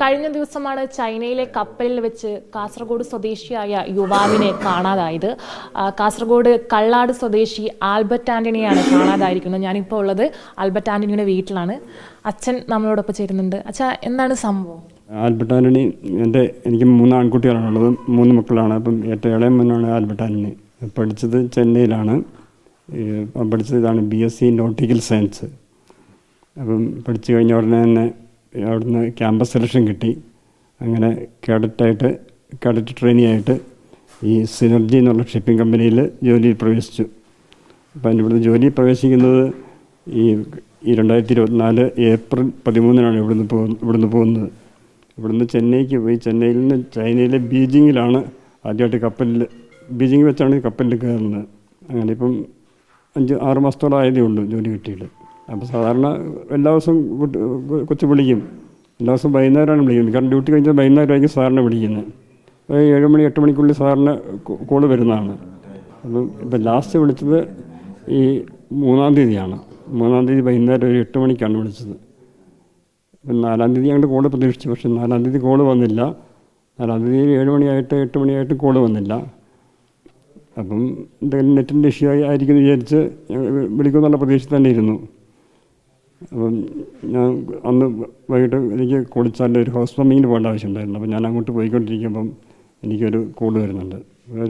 കഴിഞ്ഞ ദിവസമാണ് ചൈനയിലെ കപ്പലിൽ വെച്ച് കാസർഗോഡ് സ്വദേശിയായ യുവാവിനെ കാണാതായത്. കാസർഗോഡ് കള്ളാട് സ്വദേശി ആൽബർട്ട് ആന്റണിയാണ് കാണാതായിരിക്കുന്നത്. ഞാനിപ്പോൾ ഉള്ളത് ആൽബർട്ട് ആന്റണിയുടെ വീട്ടിലാണ്. അച്ഛൻ നമ്മളോടൊപ്പം ചേരുന്നുണ്ട്. അച്ഛാ എന്താണ് സംഭവം? ആൽബർട്ട് ആന്റണി എന്റെ എനിക്ക് മൂന്ന് ആൺകുട്ടികളാണുള്ളത് മൂന്ന് മക്കളാണ്. അപ്പം ഏറ്റവും ഇളയ മുന്നാണ് ആൽബർട്ട് ആന്റണി പഠിച്ചത് ചെന്നൈയിലാണ്. പഠിച്ചത് ഇതാണ് B S C nautical science അപ്പം പഠിച്ചു കഴിഞ്ഞ ഉടനെ തന്നെ അവിടുന്ന് ക്യാമ്പസ് സെലക്ഷൻ കിട്ടി. അങ്ങനെ കേഡറ്റായിട്ട് കേഡറ്റ് ട്രെയിനി ആയിട്ട് ഈ സിനർജി എന്നുള്ള ഷിപ്പിംഗ് കമ്പനിയിൽ ജോലിയിൽ പ്രവേശിച്ചു. അപ്പം ഇവിടുന്ന് ജോലിയിൽ പ്രവേശിക്കുന്നത് ഈ ഈ രണ്ടായിരത്തി ഇരുപത്തിനാല് ഏപ്രിൽ പതിമൂന്നിനാണ് ഇവിടുന്ന് പോ ഇവിടുന്ന് പോകുന്നത്. ഇവിടുന്ന് ചെന്നൈക്ക് പോയി ചെന്നൈയിൽ നിന്ന് ചൈനയിലെ ബീജിങ്ങിലാണ് ആദ്യമായിട്ട് കപ്പലിൽ ബീജിംഗ് വെച്ചാണ് കപ്പലിൽ കയറുന്നത്. അങ്ങനെ ഇപ്പം അഞ്ച് ആറ് മാസത്തോളം ആയതേ ഉള്ളൂ ജോലി കിട്ടിയിട്ട്. അപ്പോൾ സാധാരണ എല്ലാ ദിവസവും കൊച്ചു വിളിക്കും. എല്ലാ ദിവസവും വൈകുന്നേരമാണ് വിളിക്കുന്നത്. കാരണം ഡ്യൂട്ടി കഴിഞ്ഞാൽ വൈകുന്നേരമായിരിക്കും സാറിനെ വിളിക്കുന്നത്. അത് ഏഴ് മണി എട്ട് മണിക്കുള്ളിൽ സാറിന് കോൾ വരുന്നതാണ്. അപ്പം ഇപ്പം ലാസ്റ്റ് വിളിച്ചത് ഈ മൂന്നാം തീയതിയാണ്. മൂന്നാം തീയതി വൈകുന്നേരം ഒരു എട്ട് മണിക്കാണ് വിളിച്ചത്. നാലാം തീയതി ഞങ്ങളുടെ കോൾ പ്രതീക്ഷിച്ചു. പക്ഷേ നാലാം തീയതി കോൾ വന്നില്ല. നാലാം തീയതി ഏഴ് മണിയായിട്ട് എട്ട് മണിയായിട്ടും കോൾ വന്നില്ല. അപ്പം എന്തെങ്കിലും നെറ്റിന്റെ ഇഷ്യൂ ആയി ആയിരിക്കും വിചാരിച്ച് വിളിക്കുമെന്നുള്ള പ്രതീക്ഷ തന്നെ ഇരുന്നു. അപ്പം ഞാൻ അന്ന് വൈകിട്ട് എനിക്ക് കുളിച്ചാന്റെ ഒരു ഹൗസ് വാമിങ്ങിന് പോകേണ്ട ആവശ്യമുണ്ടായിരുന്നു. അപ്പം ഞാൻ അങ്ങോട്ട് പോയിക്കൊണ്ടിരിക്കുമ്പം എനിക്കൊരു കോൾ വരുന്നുണ്ട്.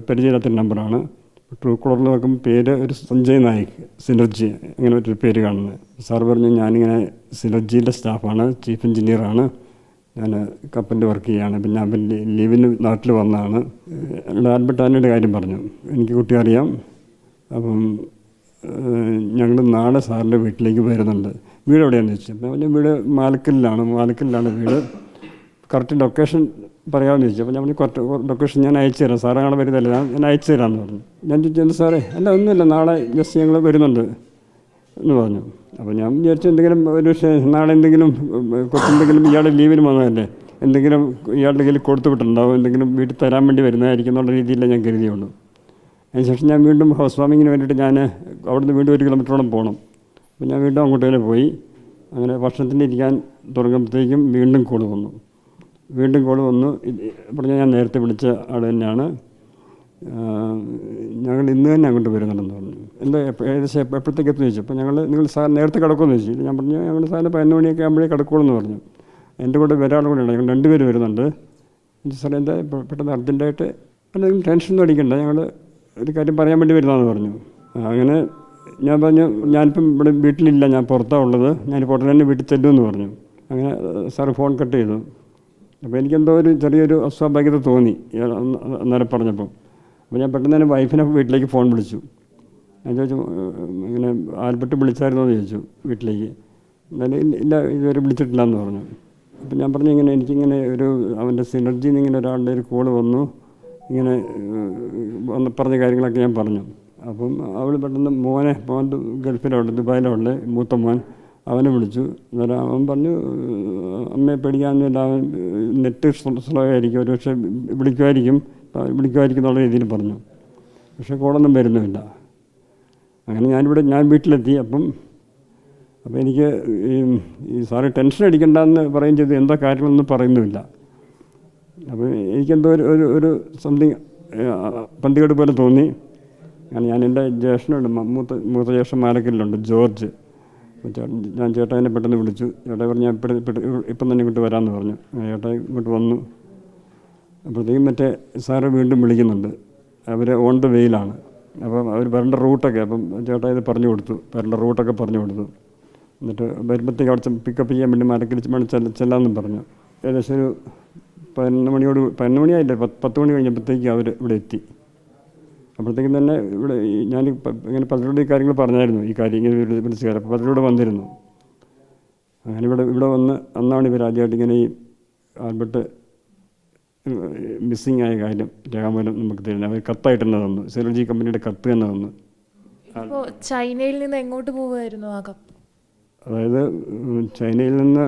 പരിചയമില്ലാത്തൊരു നമ്പറാണ്. ട്രൂ കോളറിൽ നോക്കുമ്പോൾ പേര് ഒരു സഞ്ജയ് നായിക് സിനർജി അങ്ങനെ ഒരു പേര് കാണുന്നത്. സാർ പറഞ്ഞു ഞാനിങ്ങനെ സിനർജിയുടെ സ്റ്റാഫാണ് ചീഫ് എഞ്ചിനീയറാണ്. ഞാൻ കപ്പലിൽ വർക്ക് ചെയ്യുകയാണ്. പിന്നെ ഞാൻ പിന്നെ ലീവിന് നാട്ടിൽ വന്നതാണ്. ആൽബർട്ട് കാര്യം പറഞ്ഞു. എനിക്ക് കുട്ടി അറിയാം. അപ്പം ഞങ്ങൾ നാളെ സാറിന്റെ വീട്ടിലേക്ക് വരുന്നുണ്ട്. വീട് എവിടെയാണെന്ന് ചോദിച്ചു. അപ്പോൾ ഞാൻ വീട് മാലക്കലിലാണ്. മാലക്കലിലാണ് വീട്. കറക്റ്റ് ലൊക്കേഷൻ പറയാമെന്ന് ചോദിച്ചു. അപ്പോൾ ഞാൻ കുറച്ച് ലൊക്കേഷൻ ഞാൻ അയച്ചു തരാം. സാറേ നാളെ വരുന്നില്ല ഞാൻ ഞാൻ അയച്ചു തരാമെന്ന് പറഞ്ഞു. ഞാൻ ചോദിച്ചു സാറേ? അല്ല ഒന്നുമില്ല. നാളെ ജസ്റ്റ് ഞങ്ങൾ വരുന്നുണ്ട്. എന്ന് പറഞ്ഞു. അപ്പോൾ ഞാൻ വിചാരിച്ചു എന്തെങ്കിലും ഒരു നാളെ എന്തെങ്കിലും കുറച്ചെന്തെങ്കിലും ഇയാളുടെ ലീവിന് വന്നതല്ലേ? എന്തെങ്കിലും ഇയാളുടെ കയ്യിൽ കൊടുത്തു വിട്ടിട്ടുണ്ടാവും. എന്തെങ്കിലും വീട്ടിൽ തരാൻ വേണ്ടി വരുന്നതായിരിക്കും എന്നുള്ള രീതിയിലേ ഞാൻ കരുതിയുള്ളൂ. അതിനുശേഷം ഞാൻ വീണ്ടും ഹൗസ് വാമിങ്ങിന് വേണ്ടിയിട്ട് ഞാൻ അവിടുന്ന് വീണ്ടും ഒരു കിലോമീറ്ററോളം പോകണം. അപ്പോൾ ഞാൻ വീണ്ടും അങ്ങോട്ട് തന്നെ പോയി. അങ്ങനെ ഭക്ഷണത്തിന് ഇരിക്കാൻ തുടങ്ങുമ്പോഴത്തേക്കും വീണ്ടും കോൾ വന്നു. വീണ്ടും കോൾ വന്നു. പറഞ്ഞ ഞാൻ നേരത്തെ വിളിച്ച ആൾ തന്നെയാണ്. ഞങ്ങൾ ഇന്ന് തന്നെ അങ്ങോട്ട് വരുന്നുണ്ടെന്ന് പറഞ്ഞു. എന്താ ഏകദേശം എപ്പ- എപ്പോഴത്തേക്ക് എത്തുന്നു ചോദിച്ചു. അപ്പോൾ ഞങ്ങൾ നിങ്ങൾ സാർ നേരത്തെ കിടക്കുമെന്ന് ചോദിച്ചു. ഞാൻ പറഞ്ഞു ഞങ്ങൾ സാറിന് പതിനൊന്ന് മണിയൊക്കെ ആകുമ്പോഴേ കിടക്കുള്ളൂ പറഞ്ഞു. എന്റെ കൂടെ ഒരാളും കൂടെ ഉണ്ട്. ഞങ്ങൾ രണ്ടുപേർ വരുന്നുണ്ട്. സാർ എന്താ പെട്ടെന്ന് അർജന്റായിട്ട് അല്ലെങ്കിൽ ടെൻഷനൊന്നും അടിക്കണ്ട. ഞങ്ങൾ ഒരു കാര്യം പറയാൻ വേണ്ടി വരുന്നതെന്ന് പറഞ്ഞു. അങ്ങനെ ഞാൻ പറഞ്ഞു ഞാനിപ്പം ഇവിടെ വീട്ടിലില്ല ഞാൻ പുറത്താണ് ഉള്ളത്. ഞാൻ ഉടനെ തന്നെ വീട്ടിൽ ചെല്ലുമെന്ന് പറഞ്ഞു. അങ്ങനെ സാർ ഫോൺ കട്ട് ചെയ്തു. അപ്പോൾ എനിക്കെന്തോ ഒരു ചെറിയൊരു അസ്വാഭാവികത തോന്നി അന്നേരം പറഞ്ഞപ്പോൾ അപ്പോൾ ഞാൻ പെട്ടെന്ന് തന്നെ വൈഫിനെ വീട്ടിലേക്ക് ഫോൺ വിളിച്ചു. ഞാൻ ചോദിച്ചു ഇങ്ങനെ ആൽബർട്ട് വിളിച്ചായിരുന്നോ എന്ന് ചോദിച്ചു വീട്ടിലേക്ക്. എന്നാലും ഇല്ല ഇതുവരെ വിളിച്ചിട്ടില്ല എന്ന് പറഞ്ഞു. അപ്പം ഞാൻ പറഞ്ഞു ഇങ്ങനെ എനിക്കിങ്ങനെ ഒരു അവന്റെ സിനർജിയിൽ നിന്ന് ഇങ്ങനെ ഒരാളുടെ ഒരു കോൾ വന്നു. ഇങ്ങനെ വന്ന് പറഞ്ഞ കാര്യങ്ങളൊക്കെ ഞാൻ പറഞ്ഞു. അപ്പം അവൾ പെട്ടെന്ന് മോനെ മോൻ ഗൾഫിലുണ്ട് ദുബായിലുണ്ട് മൂത്ത മോൻ അവനെ വിളിച്ചു. അന്നേരം അവൻ പറഞ്ഞു "ഏഹ്, അമ്മയെ പേടിക്കാമെന്നില്ല അവൻ നെറ്റ് സ്ലോ ആയിരിക്കും ഒരു പക്ഷേ വിളിക്കുമായിരിക്കും വിളിക്കുമായിരിക്കും എന്നുള്ള രീതിയിൽ പറഞ്ഞു. പക്ഷേ കോളൊന്നും വരുന്നുമില്ല. അങ്ങനെ ഞാനിവിടെ ഞാൻ വീട്ടിലെത്തി. അപ്പം അപ്പോൾ എനിക്ക് ഈ ഈ സാറ് ടെൻഷൻ അടിക്കണ്ടെന്ന് പറയും ചെയ്തു. എന്താ കാര്യങ്ങളൊന്നും പറയുന്നുമില്ല. അപ്പോൾ എനിക്കെന്തോ ഒരു ഒരു സംതിങ് പന്തികേട് പോലെ തോന്നി. കാരണം ഞാൻ എന്റെ ജ്യേഷ്ഠനുണ്ട് മൂത്ത മൂത്ത ജ്യേഷ്ഠൻ മാലക്കല്ലുണ്ട് ജോർജ്. ഞാൻ ചേട്ടനെ പെട്ടെന്ന് വിളിച്ചു. ചേട്ടാ പറഞ്ഞു ഞാൻ ഇപ്പം തന്നെ ഇങ്ങോട്ട് വരാമെന്ന് പറഞ്ഞു. ചേട്ടായി ചേട്ടാ ഇങ്ങോട്ട് വന്നു. അപ്പോഴത്തേക്കും മറ്റേ സാറ് വീണ്ടും വിളിക്കുന്നുണ്ട്. അവർ ഓൺ ദ വെയിലാണ് അപ്പം അവർ വരേണ്ട റൂട്ടൊക്കെ അപ്പം ചേട്ടാ ഇത് പറഞ്ഞു കൊടുത്തു. വരേണ്ട റൂട്ടൊക്കെ പറഞ്ഞു കൊടുത്തു. എന്നിട്ട് വരുമ്പോഴത്തേക്ക് അവിടെ പിക്കപ്പ് ചെയ്യാൻ വേണ്ടി മരക്കിൽ മണി ചെല്ല ചെല്ലാമെന്നും പറഞ്ഞു. ഏകദേശം ഒരു പതിനൊന്ന് മണിയോട് പതിനൊന്ന് മണിയായില്ല? പത്ത് പത്ത് മണി കഴിഞ്ഞപ്പോഴത്തേക്ക് അവർ ഇവിടെ എത്തി. അപ്പോഴത്തേക്കും തന്നെ ഇവിടെ ഞാൻ ഇങ്ങനെ പലരോട് ഈ കാര്യങ്ങൾ പറഞ്ഞായിരുന്നു ഈ കാര്യം ഇങ്ങനെ വിളിച്ചുകാർ അപ്പോൾ പലരോട് വന്നിരുന്നു. അങ്ങനെ ഇവിടെ ഇവിടെ വന്ന് അന്നാണ് ഇവർ ആദ്യമായിട്ട് ഇങ്ങനെ ഈ ആൽബർട്ട് മിസ്സിങ് ആയ കാര്യം രേഖാമൂലം നമുക്ക് തരുന്നത്. അവർ കത്തായിട്ട് തന്നെ തന്നു. സെലർജി കമ്പനിയുടെ കത്ത് തന്നെ തന്നു. ചൈനയിൽ നിന്ന് എങ്ങോട്ട് പോവുമായിരുന്നു ആ കപ്പ്? അതായത് ചൈനയിൽ നിന്ന്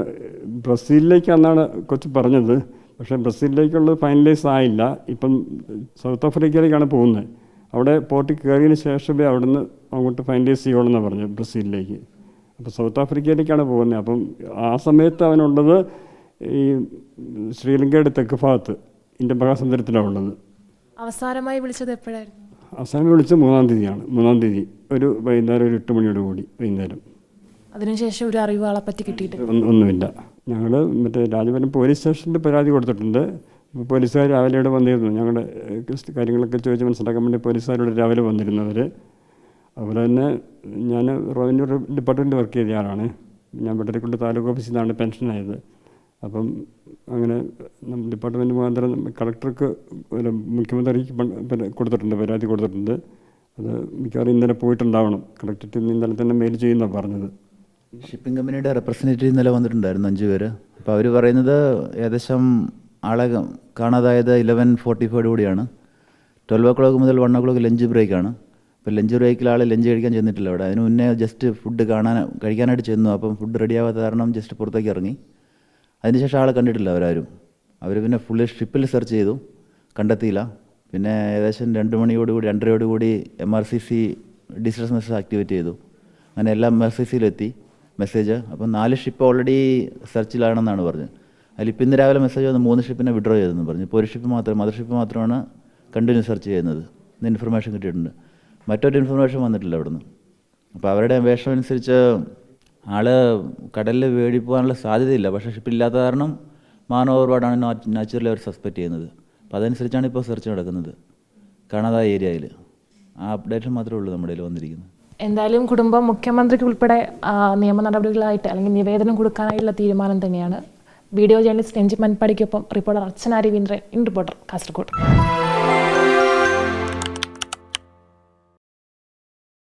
ബ്രസീലിലേക്ക് അന്നാണ് കൊച്ചു പറഞ്ഞത്. പക്ഷേ ബ്രസീലിലേക്കുള്ളത് ഫൈനലൈസ് ആയില്ല. ഇപ്പം സൗത്ത് ആഫ്രിക്കയിലേക്കാണ് പോകുന്നത്. അവിടെ പോർട്ടിൽ കയറിയതിന് ശേഷമേ അവിടുന്ന് അങ്ങോട്ട് ഫൈനലൈസ് ചെയ്യുള്ളൂ പറഞ്ഞത് ബ്രസീലിലേക്ക്. അപ്പോൾ സൗത്ത് ആഫ്രിക്കയിലേക്കാണ് പോകുന്നത് അപ്പം ആ സമയത്ത് അവനുള്ളത് ഈ ശ്രീലങ്കയുടെ തെക്ക് ഭാഗത്ത് ഇന്ത്യൻ മഹാസമുദ്രത്തിലാണ് ഉള്ളത്. അവസാനമായി വിളിച്ചത് എപ്പോഴായിരുന്നു? അവസാനം വിളിച്ചത് മൂന്നാം തീയതിയാണ്. മൂന്നാം തീയതി ഒരു വൈകുന്നേരം ഒരു എട്ട് മണിയോട് കൂടി വൈകുന്നേരം. അതിനുശേഷം ഒരു അറിവ് ആളെ പറ്റി കിട്ടിയിട്ട്. ഒന്നുമില്ല. ഞങ്ങൾ മറ്റേ രാജപുരം പോലീസ് സ്റ്റേഷനിൽ പരാതി കൊടുത്തിട്ടുണ്ട്. പോലീസുകാർ രാവിലെ ഇവിടെ വന്നിരുന്നു. ഞങ്ങളുടെ കാര്യങ്ങളൊക്കെ ചോദിച്ച് മനസ്സിലാക്കാൻ വേണ്ടി പോലീസുകാരോട് രാവിലെ വന്നിരുന്നവർ അതുപോലെ തന്നെ ഞാൻ റവന്യൂ ഡിപ്പാർട്ട്മെന്റ് വർക്ക് ചെയ്ത ആളാണ്. ഞാൻ വെട്ടരിക്കുണ്ട് താലൂക്ക് ഓഫീസിൽ നിന്നാണ് പെൻഷനായത് അപ്പം അങ്ങനെ ഡിപ്പാർട്ട്മെന്റ് മുഖാന്തരം കളക്ടർക്ക് മുഖ്യമന്ത്രിക്ക് കൊടുത്തിട്ടുണ്ട് പരാതി കൊടുത്തിട്ടുണ്ട്. അത് മിക്കവാറും ഇന്നലെ പോയിട്ടുണ്ടാവണം. കളക്ടറേറ്റിൽ നിന്ന് ഇന്നലെ തന്നെ മെയിൽ ചെയ്യുന്നതാണ് പറഞ്ഞത്. ഷിപ്പിംഗ് കമ്പനിയുടെ റെപ്രസെന്റേറ്റീവ് ഇന്നലെ വന്നിട്ടുണ്ടായിരുന്നു അഞ്ച് പേര്. അപ്പോൾ അവർ പറയുന്നത് ഏകദേശം ആളെ കാണാതായത് ഇലവൻ ഫോർട്ടി ഫൈവ് കൂടിയാണ്. ട്വൽവ് ഓ ക്ലോക്ക് മുതൽ വൺ ഓ ക്ലോക്ക് ലഞ്ച് ബ്രേക്കാണ് അപ്പോൾ ലഞ്ച് ബ്രേക്കിൽ ആൾ ലഞ്ച് കഴിക്കാൻ ചെന്നിട്ടില്ല അവിടെ. അതിന് മുന്നേ ജസ്റ്റ് ഫുഡ് കാണാൻ കഴിക്കാനായിട്ട് ചെന്നു. അപ്പം ഫുഡ് റെഡിയാവാത്ത കാരണം ജസ്റ്റ് പുറത്തേക്ക് ഇറങ്ങി. അതിനുശേഷം ആളെ കണ്ടിട്ടില്ല അവരാരും. അവർ പിന്നെ ഫുള്ള് ഷിപ്പിൽ സെർച്ച് ചെയ്തു. കണ്ടെത്തിയില്ല. പിന്നെ ഏകദേശം രണ്ട് മണിയോടുകൂടി രണ്ടരയോടുകൂടി M R C C distress message activate ചെയ്തു. അങ്ങനെ എല്ലാം എം ആർ സി സിയിലെത്തി മെസ്സേജ് അപ്പം നാല് ഷിപ്പ് ഓൾറെഡി സെർച്ചിലാണെന്നാണ് പറഞ്ഞത്. അതിലിപ്പോൾ ഇന്ന് രാവിലെ മെസ്സേജ് വന്ന് മൂന്ന് ഷിപ്പിനെ വിഡ്രോ ചെയ്തെന്ന് പറഞ്ഞു. ഇപ്പോൾ ഒരു ഷിപ്പ് മാത്രം മദർ ഷിപ്പ് മാത്രമാണ് കണ്ടിന്യൂ സെർച്ച് ചെയ്യുന്നത്. ഇന്ന് ഇൻഫർമേഷൻ കിട്ടിയിട്ടുണ്ട്. മറ്റൊരു ഇൻഫർമേഷൻ വന്നിട്ടില്ല അവിടുന്ന്. അപ്പോൾ അവരുടെ അപേക്ഷ അനുസരിച്ച് ആൾ കടലിൽ വേടി പോകാനുള്ള സാധ്യതയില്ല. പക്ഷേ ഷിപ്പ് ഷിപ്പില്ലാത്ത കാരണം മാൻ ഒരുപാടാണ് നാച്ചുറലി അവർ സസ്പെക്ട് ചെയ്യുന്നത്. അപ്പോൾ അതനുസരിച്ചാണ് ഇപ്പോൾ സെർച്ച് നടക്കുന്നത്. കാണാതായ ഏരിയയിൽ ആ അപ്ഡേഷൻ മാത്രമേ ഉള്ളൂ നമ്മുടെ കയ്യിൽ വന്നിരിക്കുന്നത്. എന്തായാലും കുടുംബം മുഖ്യമന്ത്രിക്ക് ഉൾപ്പെടെ നിയമ നടപടികളായിട്ട് അല്ലെങ്കിൽ നിവേദനം കൊടുക്കാനായിട്ടുള്ള തീരുമാനം തന്നെയാണ്. Video journalist Ranjith മൻപാടിക്കൊപ്പം reporter Archana Raveendran in reporter Kasaragod.